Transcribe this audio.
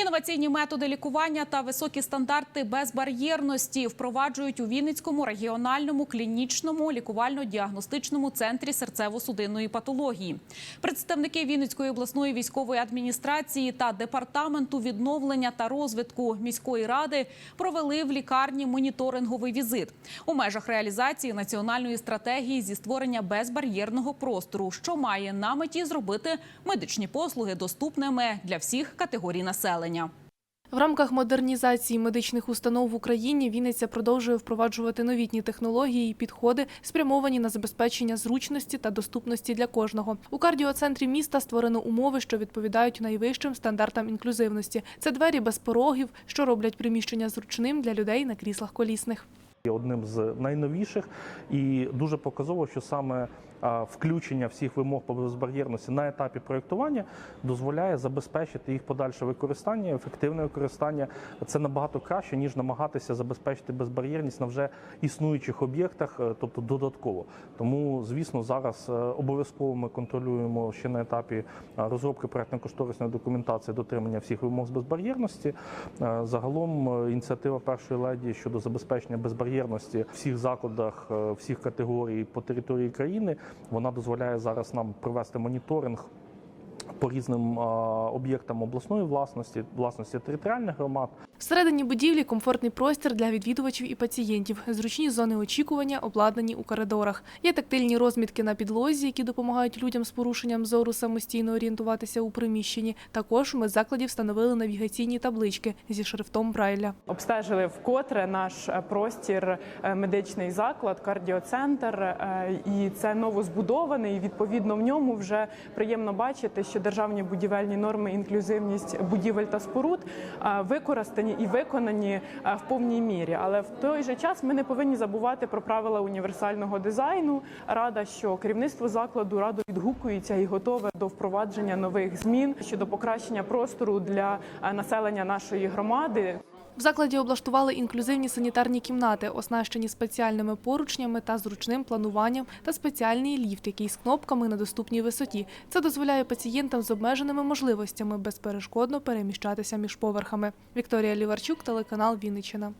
Інноваційні методи лікування та високі стандарти безбар'єрності впроваджують у Вінницькому регіональному клінічному лікувально-діагностичному центрі серцево-судинної патології. Представники Вінницької обласної військової адміністрації та департаменту відновлення та розвитку міської ради провели в лікарні моніторинговий візит у межах реалізації національної стратегії зі створення безбар'єрного простору, що має на меті зробити медичні послуги доступними для всіх категорій населення. В рамках модернізації медичних установ в Україні Вінниця продовжує впроваджувати новітні технології і підходи, спрямовані на забезпечення зручності та доступності для кожного. У кардіоцентрі міста створено умови, що відповідають найвищим стандартам інклюзивності. Це двері без порогів, що роблять приміщення зручним для людей на кріслах колісних. Є одним з найновіших і дуже показово, що саме включення всіх вимог по безбар'єрності на етапі проєктування дозволяє забезпечити їх подальше використання, ефективне використання. Це набагато краще ніж намагатися забезпечити безбар'єрність на вже існуючих об'єктах, е, тобто додатково. Тому, звісно, зараз е, обов'язково ми контролюємо ще на етапі розробки проєктно-кошторисної документації дотримання всіх вимог з безбар'єрності. Е, Загалом е, ініціатива першої леді щодо забезпечення безбар'єрності в всіх закладах, е, всіх категорій по території країни. Вона дозволяє зараз нам провести моніторинг. По різним об'єктам обласної власності, власності територіальних громад, Всередині будівлі комфортний простір для відвідувачів і пацієнтів, зручні зони очікування, обладнані у коридорах. Є тактильні розмітки на підлозі, які допомагають людям з порушенням зору самостійно орієнтуватися у приміщенні. Також ми з закладів встановили навігаційні таблички зі шрифтом Брайля. Обстежили вкотре наш е, простір, е, медичний заклад, кардіоцентр, е, і це новозбудований. Відповідно в ньому вже приємно бачити, що державні будівельні норми, інклюзивність будівель та споруд е, використані і виконані е, в повній мірі. Але в той же час ми не повинні забувати про правила універсального дизайну. Рада, що керівництво закладу радо відгукується і готове до впровадження нових змін щодо покращення простору для е, населення нашої громади. В закладі облаштували інклюзивні санітарні кімнати, оснащені спеціальними поручнями та зручним плануванням, та спеціальний ліфт, який з кнопками на доступній висоті. Це дозволяє пацієнтам з обмеженими можливостями безперешкодно переміщатися між поверхами. Вікторія Ліварчук, телеканал Вінниччина.